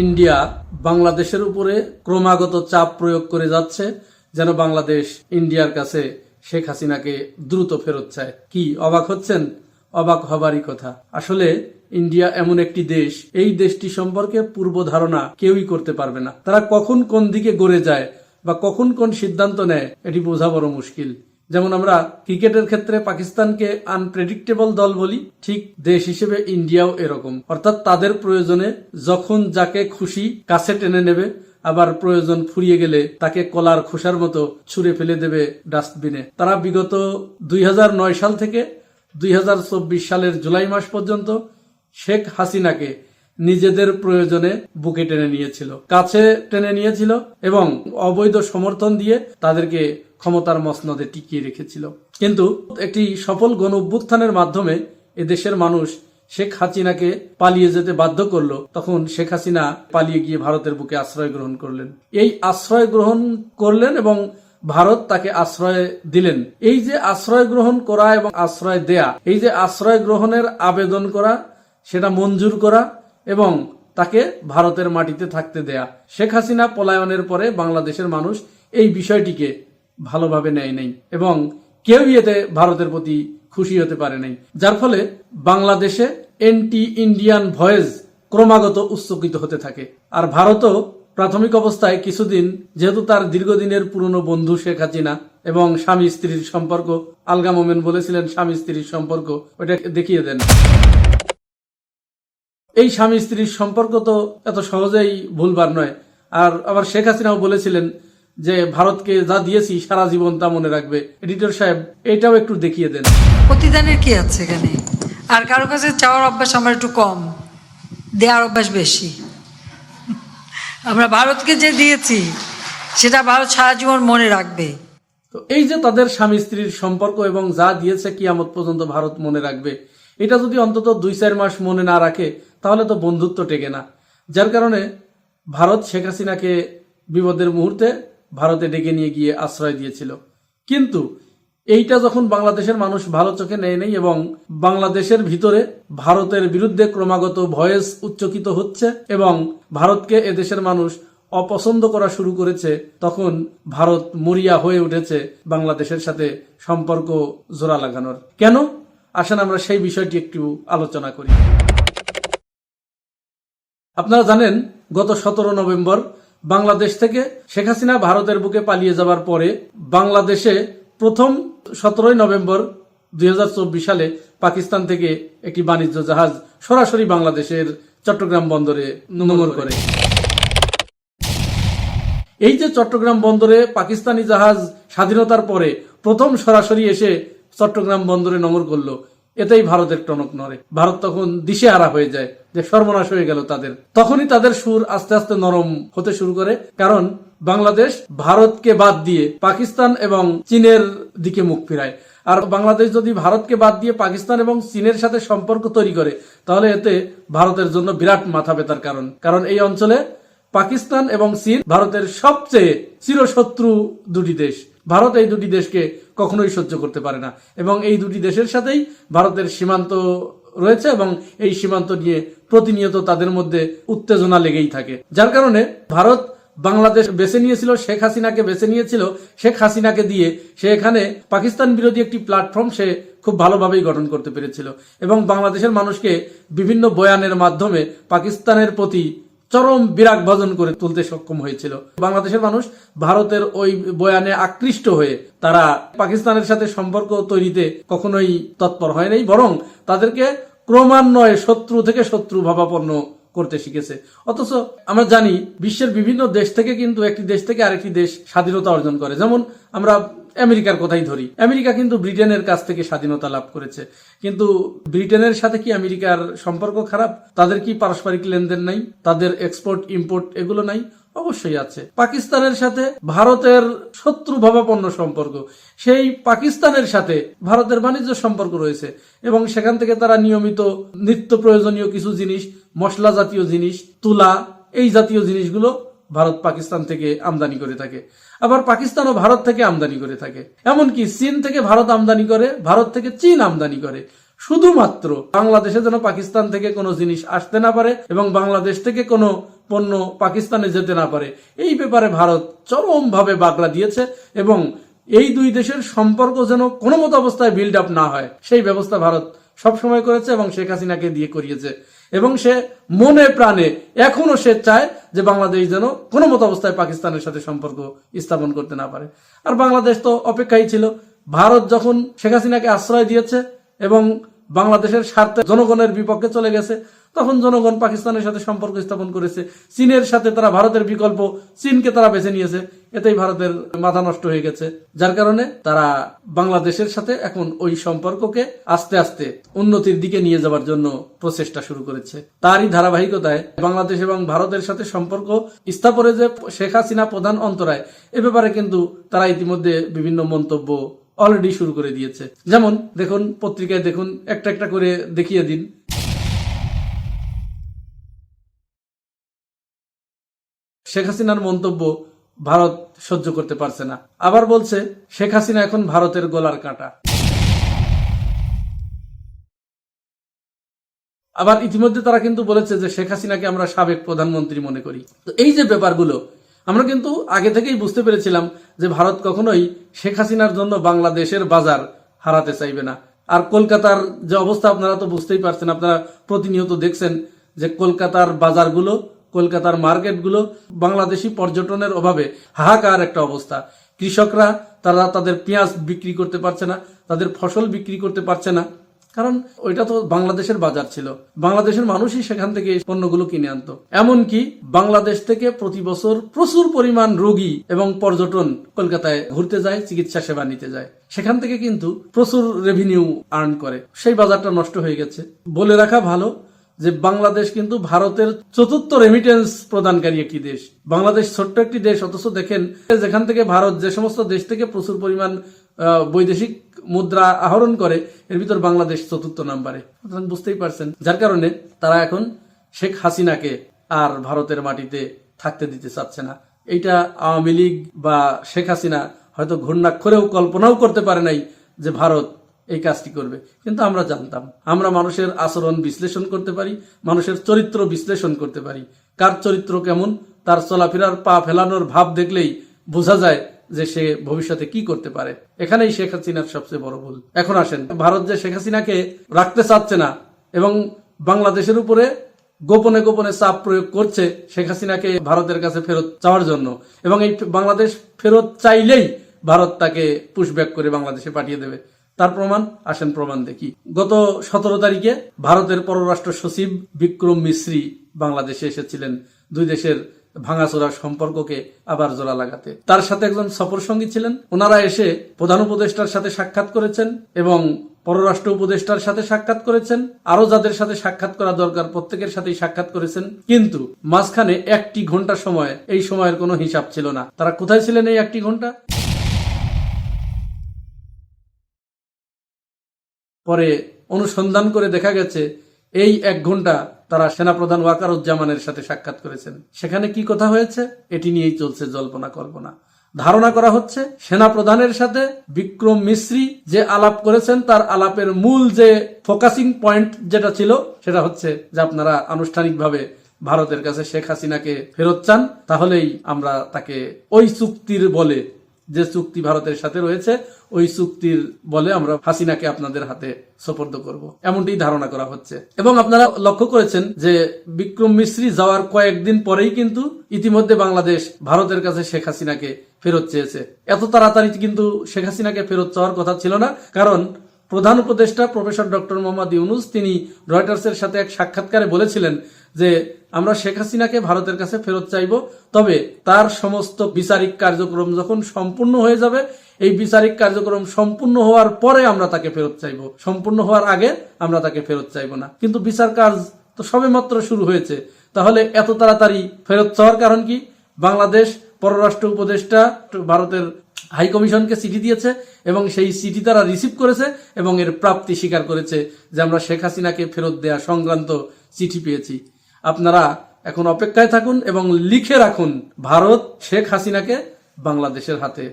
India বাংলাদেশের উপরে ক্রমাগত চাপ প্রয়োগ করে যাচ্ছে, যেন বাংলাদেশ ইন্ডিয়ার কাছে শেখ হাসিনাকে দ্রুত ফেরত চায়। কি অবাক হচ্ছেন? অবাক হবারই কথা। আসলে ইন্ডিয়া এমন একটি দেশ, এই দেশটি সম্পর্কে পূর্ব ধারণা কেউই করতে পারবে না। তারা কখন কোন দিকে গড়ে যায় বা কখন কোন সিদ্ধান্ত নেয়, এটি বোঝা বড় মুশকিল। যেমন আমরা ক্রিকেটের ক্ষেত্রে পাকিস্তানকে আনপ্রেডিক্টেবল দল বলি, ঠিক দেশ হিসেবে ইন্ডিয়াও এরকম। অর্থাৎ তাদের প্রয়োজনে যখন যাকে খুশি কাছে টেনে নেবে, আবার প্রয়োজন ফুরিয়ে গেলে তাকে কলার খোসার মতো ছুঁড়ে ফেলে দেবে ডাস্টবিনে। তারা বিগত দুই হাজার নয় সাল থেকে দুই হাজার চব্বিশ সালের জুলাই মাস পর্যন্ত শেখ হাসিনাকে নিজেদের প্রয়োজনে বুকে টেনে নিয়েছিল, কাছে টেনে নিয়েছিল এবং অবৈধ সমর্থন দিয়ে তাদেরকে ক্ষমতার মসনদে টিকিয়ে রেখেছিল। কিন্তু একটি সফল গণ অভ্যুত্থানের মাধ্যমে এদেশের মানুষ শেখ হাসিনাকে পালিয়ে যেতে বাধ্য করল। তখন শেখ হাসিনা পালিয়ে গিয়ে ভারতের বুকে আশ্রয় গ্রহণ করলেন। এই আশ্রয় গ্রহণ করলেন এবং ভারত তাকে আশ্রয় দিলেন। এই যে আশ্রয় গ্রহণ করা এবং আশ্রয় দেয়া, এই যে আশ্রয় গ্রহণের আবেদন করা, সেটা মঞ্জুর করা এবং তাকে ভারতের মাটিতে থাকতে দেয়া। শেখ হাসিনা পলায়নের পরে বাংলাদেশের মানুষ এই বিষয়টিকে ভালোভাবে নেয় নাই এবং কেউই এতে ভারতের প্রতি খুশি হতে পারে নাই। যার ফলে বাংলাদেশে এন্টি ইন্ডিয়ান ভয়েস ক্রমাগত উচ্চকিত হতে থাকে। আর ভারতও প্রাথমিক অবস্থায় কিছুদিন, যেহেতু তার দীর্ঘদিনের পুরনো বন্ধু শেখ হাসিনা এবং স্বামী স্ত্রীর সম্পর্ক, আলগা মোমেন বলেছিলেন স্বামী স্ত্রীর সম্পর্ক, ওটা দেখিয়ে দেন। এই স্বামী স্ত্রীর সম্পর্ক তো এত সহজেই ভুলবার নয়। আর আবার শেখ হাসিনাও বলেছিলেন যে ভারতকে যা দিয়েছি সারা জীবন তা মনে রাখবে। এডিটর সাহেব এটাও একটু দেখিয়ে দেন। প্রতিদানের কি আছে এখানে? আর কারও কাছে চাওয়ার অভ্যাস আমার একটু কম। দেওয়ার অভ্যাস বেশি। আমরা ভারতকে যে দিয়েছি সেটা ভারত সারা জীবন মনে রাখবে। তো এই যে তাদের স্বামী স্ত্রীর সম্পর্ক এবং যা দিয়েছে কিয়ামত পর্যন্ত ভারত মনে রাখবে এটা যদি অন্তত দুই চার মাস মনে না রাখে তাহলে তো বন্ধুত্ব টেকে না। যার কারণে ভারত শেখ হাসিনাকে বিপদের মুহূর্তে ভারতে ডেকে নিয়ে গিয়ে আশ্রয় দিয়েছিল। কিন্তু এইটা যখন বাংলাদেশের মানুষ ভালো চোখে নেয় নেই এবং বাংলাদেশের ভিতরে ভারতের বিরুদ্ধে ক্রমাগত ভয়েস উচ্চকিত হচ্ছে এবং ভারতকে এদেশের মানুষ অপছন্দ করা শুরু করেছে, তখন ভারত মরিয়া হয়ে উঠেছে বাংলাদেশের সাথে সম্পর্ক জোড়া লাগানোর। কেন? আসেন আমরা সেই বিষয়টি একটু আলোচনা করি। আপনারা জানেন, গত সতেরো নভেম্বর বাংলাদেশ থেকে শেখ হাসিনা ভারতের বুকে পালিয়ে যাবার পরে বাংলাদেশে প্রথম সতেরোই নভেম্বর দুই হাজার চব্বিশ সালে পাকিস্তান থেকে একটি বাণিজ্য জাহাজ সরাসরি বাংলাদেশের চট্টগ্রাম বন্দরে নোঙর করে। এই যে চট্টগ্রাম বন্দরে পাকিস্তানি জাহাজ স্বাধীনতার পরে প্রথম সরাসরি এসে চট্টগ্রাম বন্দরে নমর করল, এতেই ভারতের টনক নড়ে। ভারত তখন দিশে দিশেহারা হয়ে যায়। যে সর্বনাশ হয়ে গেল তাদের। তখনই তাদের সুর আস্তে আস্তে নরম হতে শুরু করে, কারণ বাংলাদেশ ভারতকে বাদ দিয়ে পাকিস্তান এবং চীনের দিকে মুখ ফিরায়। আর বাংলাদেশ যদি ভারতকে বাদ দিয়ে পাকিস্তান এবং চীনের সাথে সম্পর্ক তৈরি করে, তাহলে এতে ভারতের জন্য বিরাট মাথা ব্যথার কারণ। কারণ এই অঞ্চলে পাকিস্তান এবং চীন ভারতের সবচেয়ে চিরশত্রু দুটি দেশ। ভারত এই দুটি দেশকে কখনোই সহ্য করতে পারে না। এবং এই দুটি দেশের সাথেই ভারতের সীমান্ত রয়েছে এবং এই সীমান্ত নিয়ে প্রতিনিয়ত তাদের মধ্যে উত্তেজনা লেগেই থাকে। যার কারণে ভারত বাংলাদেশ বেছে নিয়েছিল, শেখ হাসিনাকে বেছে নিয়েছিল। শেখ হাসিনাকে দিয়ে সে এখানে পাকিস্তান বিরোধী একটি প্ল্যাটফর্ম সে খুব ভালোভাবেই গঠন করতে পেরেছিল। এবং বাংলাদেশের মানুষকে বিভিন্ন বয়ানের মাধ্যমে পাকিস্তানের প্রতি চরম বিরাগ ভজন করে তুলতে সক্ষম হয়েছিল। বাংলাদেশের মানুষ ভারতের ওই বয়ানে আকৃষ্ট হয়ে তারা পাকিস্তানের সাথে সম্পর্ক তৈরিতে কখনোই তৎপর হয় নাই, বরং তাদেরকে ক্রমান্বয়ে শত্রু থেকে শত্রু ভাবাপন্ন করতে শিখেছে। অথচ আমরা জানি, বিশ্বের বিভিন্ন দেশ থেকে কিন্তু একটি দেশ থেকে আরেকটি দেশ স্বাধীনতা অর্জন করে। যেমন আমরা আমেরিকার কথাই ধরি। আমেরিকা কিন্তু ব্রিটেনের কাছ থেকে স্বাধীনতা লাভ করেছে। কিন্তু ব্রিটেনের সাথে কি আমেরিকার সম্পর্ক খারাপ? তাদের কি পারস্পরিক লেনদেন নাই? তাদের এক্সপোর্ট ইম্পোর্ট এগুলো নাই? অবশ্যই আছে। পাকিস্তানের সাথে ভারতের শত্রু ভাবাপন্ন সম্পর্ক। সেই পাকিস্তানের সাথে ভারতের বাণিজ্য সম্পর্ক রয়েছে এবং সেখান থেকে তারা নিয়মিত নিত্য প্রয়োজনীয় কিছু জিনিস, মশলা জাতীয় জিনিস, তুলা, এই জাতীয় জিনিসগুলো ভারত পাকিস্তান থেকে আমদানি করে থাকে। আবার পাকিস্তানও ভারত থেকে আমদানি করে থাকে। এমনকি চীন থেকে ভারত আমদানি করে, ভারত থেকে চীন আমদানি করে। শুধুমাত্র বাংলাদেশে যেন পাকিস্তান থেকে কোনো জিনিস আসতে না পারে এবং বাংলাদেশ থেকে কোনো পণ্য পাকিস্তানে যেতে না পারে। এই ব্যাপারে ভারত চরমভাবে বাগলা দিয়েছে এবং এই দুই দেশের সম্পর্ক যেন কোনো মতো অবস্থায় বিল্ড আপ না হয়। সেই ব্যবস্থা ভারত সবসময় করেছে এবং শেখ হাসিনাকে দিয়ে করিয়েছে। এবং সে মনে প্রাণে এখনও সে চায় যে বাংলাদেশ যেন কোনো মতো অবস্থায় পাকিস্তানের সাথে সম্পর্ক স্থাপন করতে না পারে। আর বাংলাদেশ তো অপেক্ষাই ছিল। ভারত যখন শেখ হাসিনাকে আশ্রয় দিয়েছে এবং বাংলাদেশের স্বার্থে জনগণের বিপক্ষে চলে গেছে, তখন জনগণ পাকিস্তানের সাথে সম্পর্ক স্থাপন করেছে। চীনের সাথে তারা ভারতের বিকল্প, চীনকে তারা বেছে নিয়েছে। এতেই ভারতের মাথা নষ্ট হয়ে গেছে। যার কারণে তারা বাংলাদেশের সাথে এখন ওই সম্পর্ককে আস্তে আস্তে উন্নতির দিকে নিয়ে যাওয়ার জন্য প্রচেষ্টা শুরু করেছে। তারই ধারাবাহিকতায় বাংলাদেশ এবং ভারতের সাথে সম্পর্ক স্থাপনে যে শেখ হাসিনা প্রধান অন্তরায়, এ ব্যাপারে কিন্তু তারা ইতিমধ্যে বিভিন্ন মন্তব্য অলরেডি শুরু করে দিয়েছে। যেমন, দেখুন, পত্রিকায় দেখুন, একটা একটা করে দেখিয়ে দিন। শেখ হাসিনার মন্তব্য ভারত সহ্য করতে পারছে না। আবার বলছে, শেখ হাসিনা এখন ভারতের গলার কাঁটা। আবার ইতিমধ্যে তারা কিন্তু বলেছে যে শেখ হাসিনাকে আমরা সাবেক প্রধানমন্ত্রী মনে করি। তো এই যে ব্যাপারগুলো, আমরা কিন্তু আগে থেকেই বুঝতে পেরেছিলাম যে ভারত কখনোই শেখ হাসিনার জন্য বাংলাদেশের বাজার হারাতে চাইবে না। আর কলকাতার যে অবস্থা আপনারা তো বুঝতেই পারছেন, আপনারা প্রতিনিয়ত দেখছেন যে কলকাতার বাজারগুলো কলকাতার মার্কেটগুলো বাংলাদেশি পর্যটনের অভাবে হাহাকার একটা অবস্থা। কৃষকরা, তারা তাদের পেঁয়াজ বিক্রি করতে পারছে না, তাদের ফসল বিক্রি করতে পারছে না। কারণ ওইটা তো বাংলাদেশের বাজার ছিল। বাংলাদেশের মানুষই সেখান থেকে পণ্যগুলো কিনে আনতো। এমনকি বাংলাদেশ থেকে প্রতি বছর প্রচুর পরিমাণ রোগী এবং পর্যটন কলকাতায় ঘুরতে যায়, চিকিৎসা সেবা নিতে যায়। সেখান থেকে কিন্তু প্রচুর রেভিনিউ আর্ন করে। সেই বাজারটা নষ্ট হয়ে গেছে। বলে রাখা ভালো যে বাংলাদেশ কিন্তু ভারতের চতুর্থ রেমিটেন্স প্রদানকারী একটি দেশ। বাংলাদেশ ছোট্ট একটি দেশ, অথচ দেখেন, যেখান থেকে ভারত যে সমস্ত দেশ থেকে প্রচুর পরিমাণ বৈদেশিক মুদ্রা আহরণ করে, এর ভিতর বাংলাদেশ চতুর্থ নাম্বারে। বুঝতেই পারছেন, যার কারণে তারা এখন শেখ হাসিনাকে আর ভারতের মাটিতে থাকতে দিতে চাচ্ছে না। এইটা আওয়ামী লীগ বা শেখ হাসিনা হয়তো ঘূর্ণাক্ষরেও কল্পনাও করতে পারে নাই যে ভারত এই কাজটি করবে। কিন্তু আমরা জানতাম, আমরা মানুষের আচরণ বিশ্লেষণ করতে পারি, মানুষের চরিত্র বিশ্লেষণ করতে পারি। কার চরিত্র কেমন, তার চলাফেরার পা ফেলানোর ভাব দেখলেই বোঝা যায় যে সে ভবিষ্যতে কি করতে পারে। এখানেই শেখ হাসিনার সবচেয়ে বড় ভুল। এখন আসেন, ভারত যে শেখ হাসিনাকে রাখতে চাচ্ছে না এবং বাংলাদেশের উপরে গোপনে গোপনে চাপ প্রয়োগ করছে শেখ হাসিনাকে ভারতের কাছে ফেরত চাওয়ার জন্য এবং এই বাংলাদেশ ফেরত চাইলেই ভারত তাকে পুশব্যাক করে বাংলাদেশে পাঠিয়ে দেবে। তার প্রমাণ, আসেন প্রমাণ দেখি। গত সতেরো তারিখে ভারতের পররাষ্ট্র সচিব বিক্রম মিশ্রি বাংলাদেশে এসেছিলেন। দুই দেশের ভাঙাচোরা সম্পর্ককে আবার জোড়া লাগাতে। তার সাথে একজন সফর সঙ্গী ছিলেন। ওনারা এসে প্রধান উপদেষ্টার সাথে সাক্ষাৎ করেছেন এবং পররাষ্ট্র উপদেষ্টার সাথে সাক্ষাৎ করেছেন। আরও যাদের সাথে সাক্ষাৎ করা দরকার, প্রত্যেকের সাথেই সাক্ষাৎ করেছেন। কিন্তু মাঝখানে একটি ঘণ্টা সময়, এই সময়ের কোনো হিসাব ছিল না। তারা কোথায় ছিলেন এই একটি ঘণ্টা পরে অনুসন্ধান করে দেখা গেছে, এই এক ঘণ্টা তারা সেনাপ্রধান ওয়াকারুজ্জামানের সাথে সাক্ষাৎ করেছেন। সেখানে কি কথা হয়েছে? এটি নিয়েই চলছে জল্পনা কল্পনা। ধারণা করা হচ্ছে, সেনাপ্রধানের সাথে বিক্রম মিশ্রি যে আলাপ করেছেন, তার আলাপের মূল যে ফোকাসিং পয়েন্ট যেটা ছিল, সেটা হচ্ছে যে আপনারা আনুষ্ঠানিকভাবে ভারতের কাছে শেখ হাসিনাকে ফেরত চান, তাহলেই আমরা তাকে ওই চুক্তির বলে যে চুক্তি ভারতের সাথে রয়েছে, ওই চুক্তির বলে আমরা হাসিনাকে আপনাদের হাতে সোপর্দ করব। এমনটি ধারণা করা হচ্ছে। এবং আপনারা লক্ষ্য করেছেন যে বিক্রম মিশ্রি যাওয়ার কয়েকদিন পরেই কিন্তু ইতিমধ্যে বাংলাদেশ ভারতের কাছে শেখ হাসিনাকে ফেরত চেয়েছে। এত তাড়াতাড়ি কিন্তু শেখ হাসিনাকে ফেরত চাওয়ার কথা ছিল না, কারণ প্রধান উপদেষ্টা প্রফেসর ডক্টর মোহাম্মদ ইউনুস, তিনি রয়টার্সের সাথে এক সাক্ষাৎকারে বলেছিলেন যে, আমরা শেখ হাসিনাকে ভারতের কাছে ফেরত চাইব, তবে তার সমস্ত বিচারিক কার্যক্রম যখন সম্পূর্ণ হয়ে যাবে, এই বিচারিক কার্যক্রম সম্পূর্ণ হওয়ার পরে আমরা তাকে ফেরত চাইব। সম্পূর্ণ হওয়ার আগে আমরা তাকে ফেরত চাইব না। কিন্তু বিচার কাজ তো সবেমাত্র শুরু হয়েছে। তাহলে এত তাড়াতাড়ি ফেরত চাওয়ার কারণ কি? বাংলাদেশ পররাষ্ট্র উপদেষ্টা, ভারতের হাই কমিশনকে চিঠি দিয়েছে এবং সেই চিঠি তারা রিসিভ করেছে এবং এর প্রাপ্তি স্বীকার করেছে যে আমরা শেখ হাসিনাকে ফেরত দেয়া সংক্রান্ত চিঠি পেয়েছি। আপনারা এখন অপেক্ষায় থাকুন এবং লিখে রাখুন, ভারত শেখ হাসিনাকে বাংলাদেশের হাতে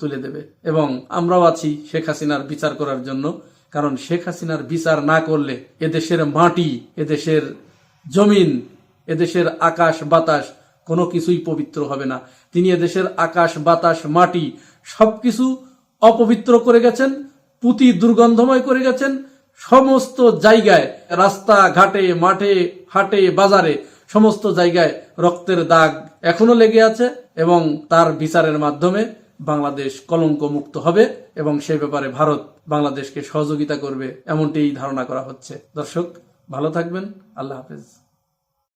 তুলে দেবে এবং আমরাও আছি শেখ হাসিনার বিচার করার জন্য, কারণ শেখ হাসিনার বিচার না করলে এদেশের মাটি, এদেশের জমিন, এদেশের আকাশ বাতাস কোনো কিছুই পবিত্র হবে না। তিনি এদেশের আকাশ, বাতাস, মাটি সবকিছু অপবিত্র করে গেছেন, পুঁতি দুর্গন্ধময় করে গেছেন, সমস্ত জায়গায়, রাস্তা, ঘাটে, মাঠে, হাটে, বাজারে, সমস্ত জায়গায় রক্তের দাগ এখনও লেগে আছে এবং তার বিচারের মাধ্যমে বাংলাদেশ কলঙ্ক মুক্ত হবে এবং সে ব্যাপারে ভারত বাংলাদেশকে সহযোগিতা করবে এমনটি ধারণা করা হচ্ছে। দর্শক, ভালো থাকবেন। আল্লাহ হাফেজ।